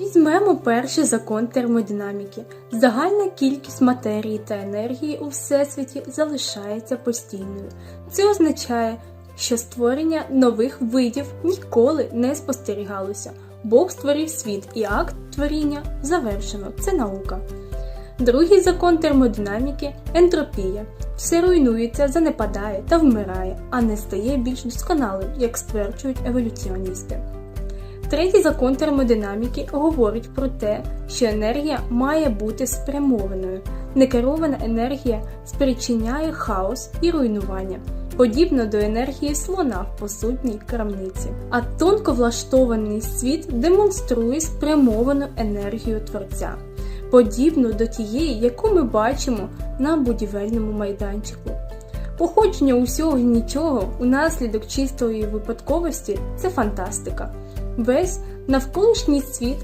Візьмемо перший закон термодинаміки. Загальна кількість матерії та енергії у всесвіті залишається постійною. Це означає, що створення нових видів ніколи не спостерігалося. Бог створив світ і акт творіння завершено. Це наука. Другий закон термодинаміки ентропія. Все руйнується, занепадає та вмирає, а не стає більш досконалим, як стверджують еволюціоністи. Третій закон термодинаміки говорить про те, що енергія має бути спрямованою. Некерована енергія спричиняє хаос і руйнування, подібно до енергії слона в посудній крамниці. А тонко влаштований світ демонструє спрямовану енергію творця, подібну до тієї, яку ми бачимо на будівельному майданчику. Походження усього і нічого унаслідок чистої випадковості це фантастика. Весь навколишній світ